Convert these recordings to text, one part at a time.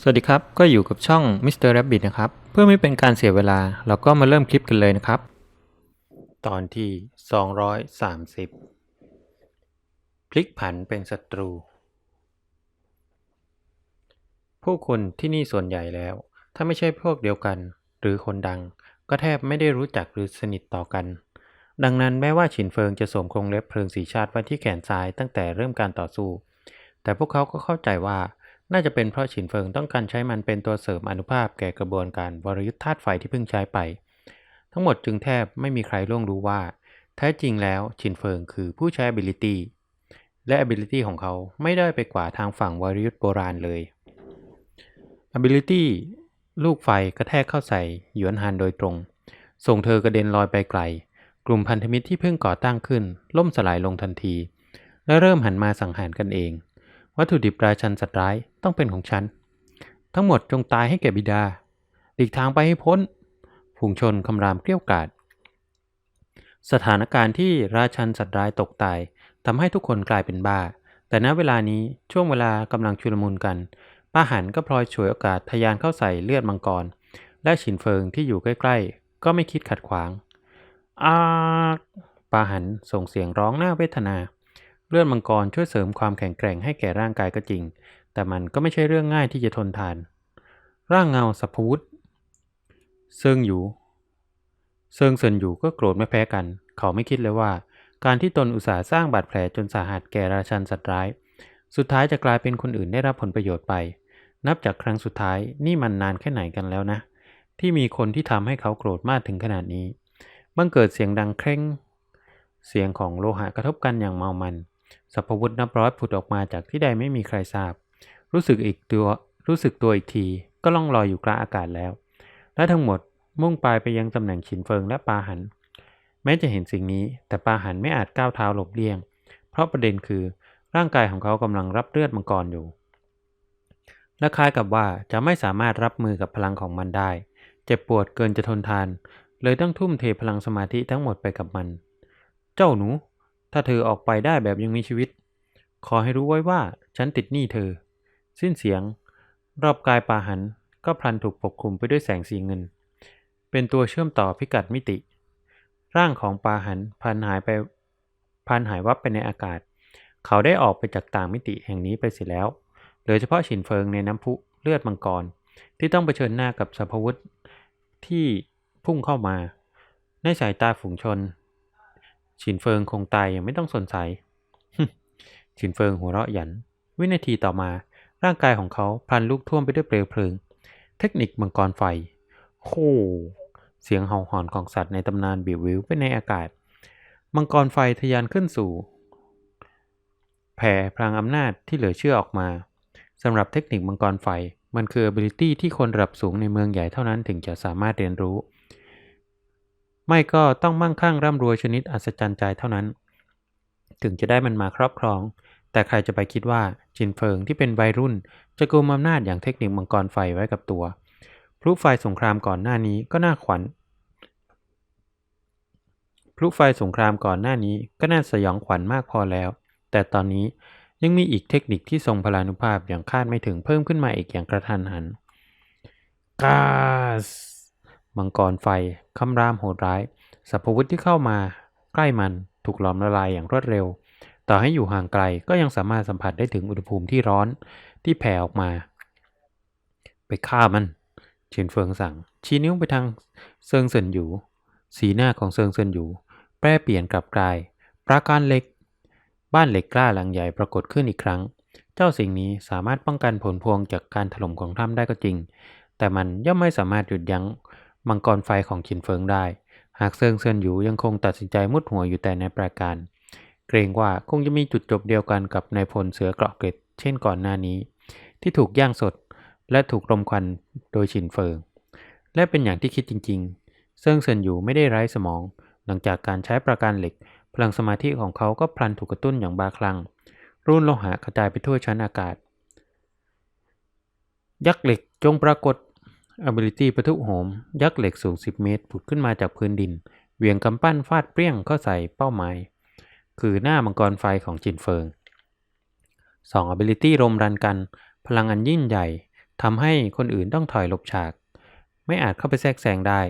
สวัสดีครับ ก็อยู่กับช่อง Mr. Rabbit นะครับ เพื่อไม่เป็นการเสียเวลา เราก็มาเริ่มคลิปกันเลยนะครับ ตอนที่ 230 พลิกผันเป็นศัตรู ผู้คนที่นี่ส่วนใหญ่แล้ว ถ้าไม่ใช่พวกเดียวกัน หรือคนดัง ก็แทบไม่ได้รู้จักหรือสนิทต่อกัน ดังนั้นแม้ว่าฉินเฟิงจะสวมกรงเล็บเพลิงสีชาติไว้ที่แขนซ้ายตั้งแต่เริ่มการต่อสู้ แต่พวกเขาก็เข้าใจว่า น่าจะเป็นเพราะฉินเฟิงต้องการใช้มันเป็นตัวเสริมอนุภาพแก่กระบวนการวรยุทธ์ธาตุไฟที่เพิ่งใช้ไป ทั้งหมดจึงแทบไม่มีใครล่วงรู้ว่า แท้จริงแล้วฉินเฟิงคือผู้ใช้ ability และ ability ของเขาไม่ได้ไปกว่าทางฝั่งวรยุทธ์โบราณเลย ability ลูกไฟกระแทกเข้าใส่หยวนฮันโดยตรง ส่งเธอกระเด็นลอยไปไกล กลุ่มพันธมิตรที่เพิ่งก่อตั้งขึ้น ล่มสลายลงทันที และเริ่มหันมาสังหารกันเอง วัตถุดิบราชันสัตว์ร้ายต้องเป็นของฉัน ทั้งหมดจงตายให้แก่บิดาหลีกทางไปให้พ้นฝูงชนคำรามเกลี้ยวกราดสถานการณ์ที่ราชันสัตว์ร้ายตกตายทำให้ทุกคนกลายเป็นบ้า แต่ณเวลานี้ช่วงเวลากำลังชุลมุนกันป้าหันก็พลอยฉวยโอกาสทะยานเข้าใส่เลือดมังกร และฉินเฟิงที่อยู่ใกล้ๆ ก็ไม่คิดขัดขวางอาป้าหันส่งเสียงร้องหน้าเวทนา เลือดมังกรช่วยเสริมความแข็งแกร่งให้แก่ร่างกายก็จริง แต่มันก็ไม่ใช่เรื่องง่ายที่จะทนทาน ร่างเงาสัพพวุธเซิงอยู่เซิงเซินอยู่ก็โกรธไม่แพ้กัน เขาไม่คิดเลยว่า การที่ตนอุตสาห์สร้างบาดแผลจนสาหัสแก่ราชันสัตว์ร้าย สุดท้ายจะกลายเป็นคนอื่นได้รับผลประโยชน์ไป นับจากครั้งสุดท้ายนี่มันนานแค่ไหนกันแล้วนะ ที่มีคนที่ทำให้เขาโกรธมากถึงขนาดนี้ บังเกิดเสียงดังเคร่ง เสียงของโลหะกระทบกันอย่างเมามัน สัพพวุธนับร้อยผุดออกมาจากที่ใดไม่มีใครทราบ รู้สึกอีกตัวรู้สึกตัวอีกที ก็ล่องลอยอยู่กลางอากาศแล้ว และทั้งหมดมุ่งปลายไปยังตำแหน่งฉินเฟิงและปาหัน แม้จะเห็นสิ่งนี้ แต่ปาหันไม่อาจก้าวเท้าหลบเลี่ยง เพราะประเด็นคือร่างกายของเขากำลังรับเลือดมังกรอยู่ และคล้ายกับว่าจะไม่สามารถรับมือกับพลังของมันได้ เจ็บปวดเกินจะทนทาน เลยต้องทุ่มเทพลังสมาธิทั้งหมดไปกับมัน เจ้าหนู ถ้าเธอออกไปได้แบบยังมีชีวิต ขอให้รู้ไว้ว่าฉันติดหนี้เธอ สิ้นเสียง รอบกายปาหันก็พลันถูกปกคลุมไปด้วยแสงสีเงิน เป็นตัวเชื่อมต่อพิกัดมิติ ร่างของปาหันพันหายไปพันหายวับไปในอากาศ เขาได้ออกไปจากต่างมิติแห่งนี้ไปเสียแล้วเหลือเฉพาะฉินเฟิงในน้ำพุเลือดมังกร ที่ต้องเผชิญหน้ากับสัพพวุธที่พุ่งเข้ามา ในสายตาฝูงชน ฉินเฟิงคงตายอย่างไม่ต้องสนใจฉินเฟิงหัวเราะหยัน วินาทีต่อมา ร่างกายของเขาพลันลุกท่วมไปด้วยเปลวเพลิง เทคนิคมังกรไฟโอ้เสียงเห่าหอนของสัตว์ในตำนานบิววิวไปในอากาศ มังกรไฟทะยานขึ้นสู่ แผ่พลังอำนาจที่เหลือเชื่อออกมาสำหรับเทคนิคมังกรไฟมันคือ ability ที่คนระดับสูงในเมืองใหญ่เท่านั้นถึงจะสามารถเรียนรู้ ไม่ก็ต้องมั่งคั่งร่ำรวยชนิดอัศจรรย์ใจเท่านั้น ถึงจะได้มันมาครอบครอง แต่ใครจะไปคิดว่าจินเฟิงที่เป็นวัยรุ่น จะกุมอำนาจอย่างเทคนิคมังกรไฟไว้กับตัวพลุไฟสงครามก่อนหน้านี้ก็น่าขวัญพลุไฟสงครามก่อนหน้านี้ก็น่าสยองขวัญมากพอแล้ว แต่ตอนนี้ยังมีอีกเทคนิคที่ทรงพลานุภาพอย่างคาดไม่ถึงเพิ่มขึ้นมาอีกอย่างกระทันหันกาส มังกรไฟคำรามโหดร้ายสัพพวุธที่เข้ามา ใกล้มันถูกหลอมละลายอย่างรวดเร็ว ต่อให้อยู่ห่างไกลก็ยังสามารถสัมผัสได้ถึงอุณหภูมิที่ร้อนที่แผ่ออกมา ไปฆ่ามันเฉินเฟิงสั่ง ชี้นิ้วไปทางเซิงเซินอยู่ สีหน้าของเซิงเซินอยู่ แปรเปลี่ยนกลับกลาย ปราการเล็ก บ้านเหล็กกล้าหลังใหญ่ปรากฏขึ้นอีกครั้ง เจ้าสิ่งนี้สามารถป้องกันผลพวงจากการถล่มของถ้ำได้ก็จริง แต่มันย่อมไม่สามารถหยุดยั้ง มังกรไฟของฉินเฟิงได้ หากเซิงเซินอยู่ยังคงตัดสินใจมุดหัวอยู่แต่ในปราการ เกรงว่าคงจะมีจุดจบเดียวกันกับนายพลเสือเกราะเกร็ดเช่นก่อนหน้านี้ ที่ถูกย่างสดและถูกลมควันโดยฉินเฟิง และเป็นอย่างที่คิดจริงๆ เซิงเซินอยู่ไม่ได้ไร้สมอง หลังจากการใช้ประการเหล็ก พลังสมาธิของเขาก็พลันถูกกระตุ้นอย่างบาคลัง รุ่นโลหะกระจายไปทั่วชั้นอากาศ ยักษ์เหล็กจงปรากฏ ability ประทุโหม ยักษ์เหล็กสูง 10 เมตรผุดขึ้นมาจากพื้นดินเหวี่ยงกำปั้นฟาดเปรี้ยงเข้าใส่เป้าหมาย คือหน้ามังกรไฟของจินเฟิงสอง ability รมรันกัน พลังอันยิ่งใหญ่ทำให้คนอื่นต้องถอยหลบฉาก ไม่อาจเข้าไปแทรกแซงได้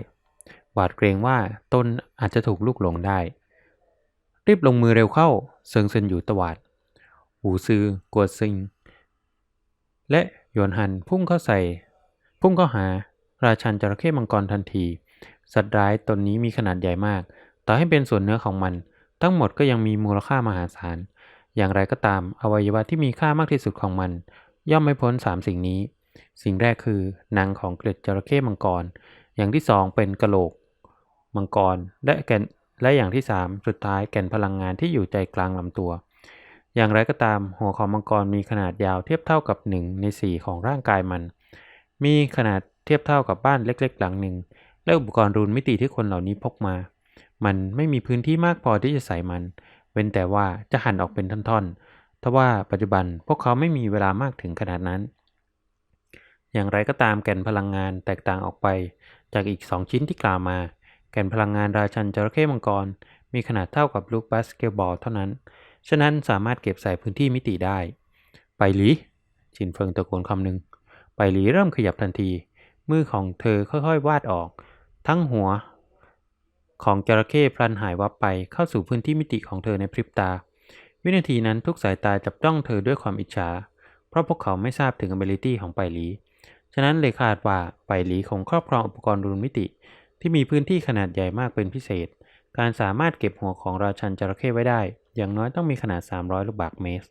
หวาดเกรงว่าตนอาจจะถูกลูกหลงได้ รีบลงมือเร็วเข้า เซิงเซินอยู่ตวาด หูซือกวดซิง และหยวนหันพุ่งเข้าใส่ พุ่งเข้าหาราชันจระเข้มังกรทันที สัตว์ร้ายตนนี้มีขนาดใหญ่มาก ต่อให้เป็นส่วนเนื้อของมัน ทั้งหมดก็ยังมีมูลค่ามหาศาล อย่างไรก็ตามอวัยวะที่มีค่ามากที่สุดของมัน ย่อมไม่พ้นสามสิ่งนี้ สิ่งแรกคือหนังของเกล็ดจระเข้มังกร อย่างที่สองเป็นกระโหลก มังกรและแกนและอย่างที่สามสุดท้ายแก่นพลังงานที่อยู่ใจกลางลำตัว อย่างไรก็ตามหัวของมังกรมีขนาดยาวเทียบเท่ากับหนึ่งในสี่ของร่างกายมัน มีขนาดเทียบเท่ากับบ้านเล็กๆ หลังหนึ่ง และอุปกรณ์รูนมิติที่คนเหล่านี้พกมา มันไม่มีพื้นที่มากพอที่จะใส่มัน เว้นแต่ว่าจะหั่นออกเป็นท่อนๆทว่าปัจจุบันพวกเขาไม่มีเวลามากถึงขนาดนั้น อย่างไรก็ตามแก่นพลังงานแตกต่างออกไป จากอีกสองชิ้นที่กล่าวมา แก่นพลังงานราชันจระเข้มังกร มีขนาดเท่ากับลูกบาสเกตบอลเท่านั้น ฉะนั้นสามารถเก็บใส่พื้นที่มิติได้ ไปหลีชินเฟิงตะโกนคำหนึ่ง ไปหลีเริ่มขยับทันที มือของเธอค่อยๆ วาดออก ทั้งหัว ของจระเข้พลันหายวับไปเข้าสู่พื้นที่มิติของเธอในพริบตา วินาทีนั้นทุกสายตาจับจ้องเธอด้วยความอิจฉา เพราะพวกเขาไม่ทราบถึง ability ของไปหลี ฉะนั้นเลยคาดว่าไปหลีคงครอบครองอุปกรณ์รูนมิติ ที่มีพื้นที่ขนาดใหญ่มากเป็นพิเศษ การสามารถเก็บหัวของราชันจระเข้ไว้ได้ อย่างน้อยต้องมีขนาด 300 ลูกบาศก์เมตร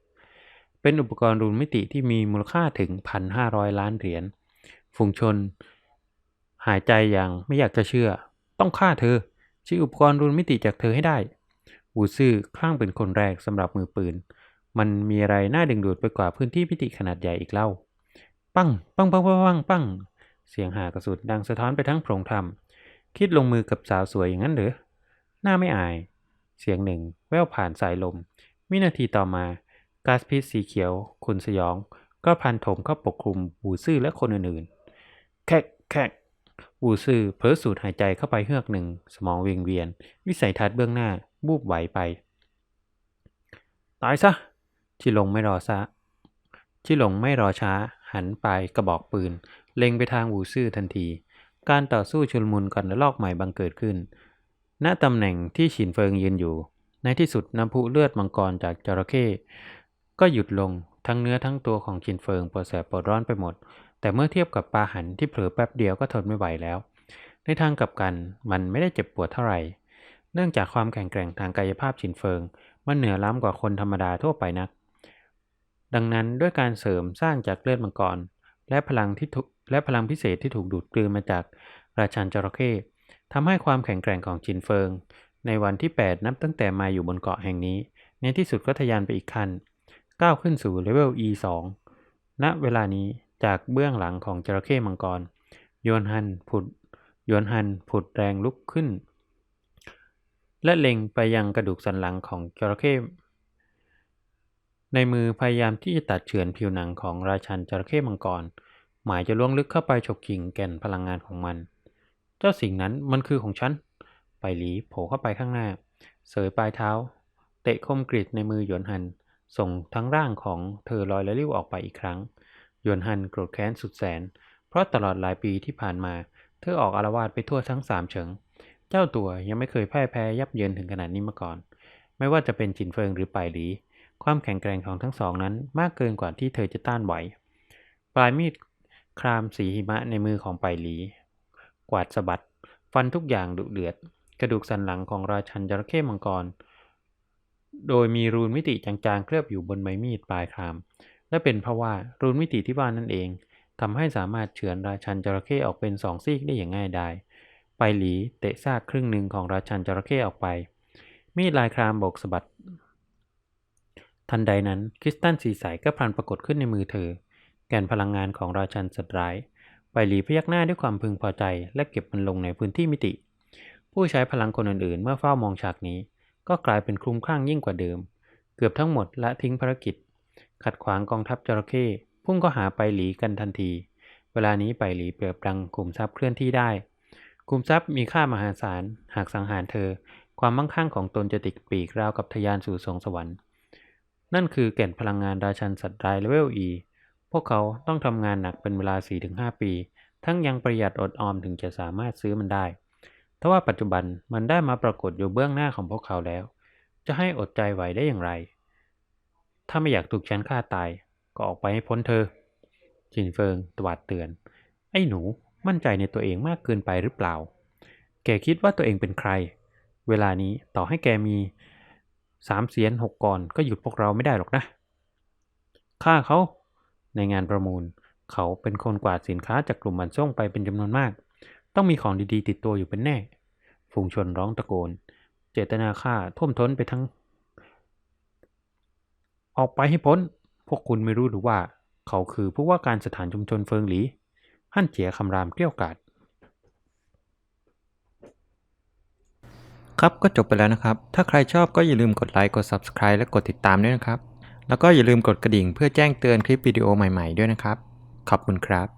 เป็นอุปกรณ์รูนมิติที่มีมูลค่าถึง 1,500 ล้านเหรียญฝูงชน หายใจอย่างไม่อยากจะเชื่อ ต้องฆ่าเธอชี้อุปกรณ์รูนมิติจากเธอให้ได้วูซื่อคลั่งเป็นคนแรกสำหรับมือปืน มันมีอะไรน่าดึงดูดไปกว่าพื้นที่มิติขนาดใหญ่อีกเล่า ปังปังปังปังปังปังเสียงหากระสุนดังสะท้อนไปทั้งโพรงถ้ำคิดลงมือกับสาวสวยอย่างนั้นหรือหน้าไม่อาย เสียงหนึ่งแว่วผ่านสายลม วินาทีต่อมา ก๊าซพิษสีเขียวขุนสยอง ก็พันถมเข้าปกคลุมวูซื่อและคนอื่นๆ แคกแคกวูซื่อเผลอสูดหายใจเข้าไปเฮือกหนึ่ง สมองวียงเวียน วิสัยทัศน์เบื้องหน้าบูบไหวไป ตายซะ ชิลงไม่รอซะ ชิลงไม่รอช้า หันไปกระบอกปืน เล็งไปทางวูซื่อทันที การต่อสู้ชุลมุนกันระลอกใหม่บังเกิดขึ้น ณตำแหน่งที่ฉินเฟิงยืนอยู่ ในที่สุดน้ำพุเลือดมังกรจากจระเข้ ก็หยุดลงทั้งเนื้อทั้งตัวของฉินเฟิงปวดแสบปวดร้อนไปหมด แต่เมื่อเทียบกับปาหันที่เผลอแป๊บเดียวก็ทนไม่ไหวแล้ว ในทางกลับกันมันไม่ได้เจ็บปวดเท่าไหร่ เนื่องจากความแข็งแกร่งทางกายภาพฉินเฟิง มันเหนือล้ำกว่าคนธรรมดาทั่วไปนัก ดังนั้นด้วยการเสริมสร้างจากเลือดมังกรและพลังที่และพลังพิเศษที่ถูกดูดกลืนมาจากราชันจระเข้ทำให้ความแข็งแกร่งของจินเฟิง ในวันที่ 8 นับตั้งแต่มาอยู่บนเกาะแห่งนี้ ในที่สุดก็ทะยานไปอีกขั้น ก้าวขึ้นสู่เลเวล E2 ณเวลานี้จากเบื้องหลังของจระเข้มังกรโยนฮันผุดโยนฮันผุดแรงลุกขึ้น และเล็งไปยังกระดูกสันหลังของจระเข้ในมือพยายามที่จะตัดเฉือนผิวหนังของราชันจระเข้มังกร หมายจะล่วงลึกเข้าไปฉกกิ่งแก่นพลังงานของมัน เจ้าสิ่งนั้นมันคือของฉัน ไปหลีโผล่เข้าไปข้างหน้า เสยปลายเท้า เตะคมกริดในมือหยวนหัน ส่งทั้งร่างของเธอลอยและลิ้วออกไปอีกครั้ง ยวนหันโกรธแค้นสุดแสน เพราะตลอดหลายปีที่ผ่านมา เธอออกอารวาสไปทั่วทั้งสามเฉิง เจ้าตัวยังไม่เคยพ่ายแพ้ยับเยินถึงขนาดนี้มาก่อน ไม่ว่าจะเป็นจินเฟิงหรือไปหลี ความแข็งแกร่งของทั้งสองนั้นมากเกินกว่าที่เธอจะต้านไหว ปลายมีดครามสีหิมะในมือของไปหลี กวาดสะบัด ฟันทุกอย่างดุเดือด กระดูกสันหลังของราชันจระเข้มังกร โดยมีรูนมิติจางๆ เคลือบอยู่บนใบมีดปลายคราม และเป็นเพราะว่ารูนมิติที่ว่านั่นเองทำให้สามารถเฉือนราชันจระเข้ออกเป็นสองซีกได้อย่างง่ายดายไปหลีเตะซากครึ่งหนึ่งของราชันจระเข้ออกไป มีดลายครามบกสะบัด ทันใดนั้นคริสตัลสีใสก็พลันปรากฏขึ้นในมือเธอ แก่นพลังงานของราชันสัตร้ายไปหลีพยักหน้าด้วยความพึงพอใจ และเก็บมันลงในพื้นที่มิติ ผู้ใช้พลังคนอื่นๆ เมื่อเฝ้ามองฉากนี้ ก็กลายเป็นคลุมคลั่งยิ่งกว่าเดิม เกือบทั้งหมดละทิ้งภารกิจ ขัดขวางกองทัพจระเข้พุ่งก็หาไปหลีกันทันที เวลานี้ไปหลีเปรียบดังกลุ่มทรัพย์เคลื่อนที่ได้กลุ่มทรัพย์มีค่ามหาศาล หากสังหารเธอ ความมั่งคั่งของตนจะติดปีกราวกับทยานสู่สวงสวรรค์ นั่นคือแก่นพลังงานราชันสัตว์รายเลเวล E พวกเขาต้องทำงานหนักเป็นเวลา 4-5 ปี ทั้งยังประหยัดอดออมถึงจะสามารถซื้อมันได้ ทว่าปัจจุบันมันได้มาปรากฏอยู่เบื้องหน้าของพวกเขาแล้ว จะให้อดใจไหวได้อย่างไร ถ้าไม่อยากถูกฉันฆ่าตาย ก็ออกไปให้พ้นเธอจินเฟิงตวาดเตือน ไอ้หนูมั่นใจในตัวเองมากเกินไปหรือเปล่า แกคิดว่าตัวเองเป็นใคร เวลานี้ต่อให้แกมีสามเสียนหกกรก็หยุดพวกเราไม่ได้หรอกนะ ฆ่าเขา ในงานประมูล เขาเป็นคนกวาดสินค้าจากกลุ่มมันส่งไปเป็นจำนวนมาก ต้องมีของดีๆ ติดตัวอยู่เป็นแน่ ฝูงชนร้องตะโกน เจตนาฆ่าท่วมท้นไปทั้ง ออกไปให้พ้น พวกคุณไม่รู้หรือว่า เขาคือผู้ว่าการสถานชุมชนเฟิงหลี หั่นเจียคำรามเกลี้ยวกาดครับก็จบไปแล้วนะครับ ถ้าใครชอบก็อย่าลืมกดไลค์ กด Subscribe และกดติดตามด้วยนะครับ แล้วก็อย่าลืมกดกระดิ่งเพื่อแจ้งเตือนคลิปวิดีโอใหม่ๆด้วยนะครับ ขอบคุณครับ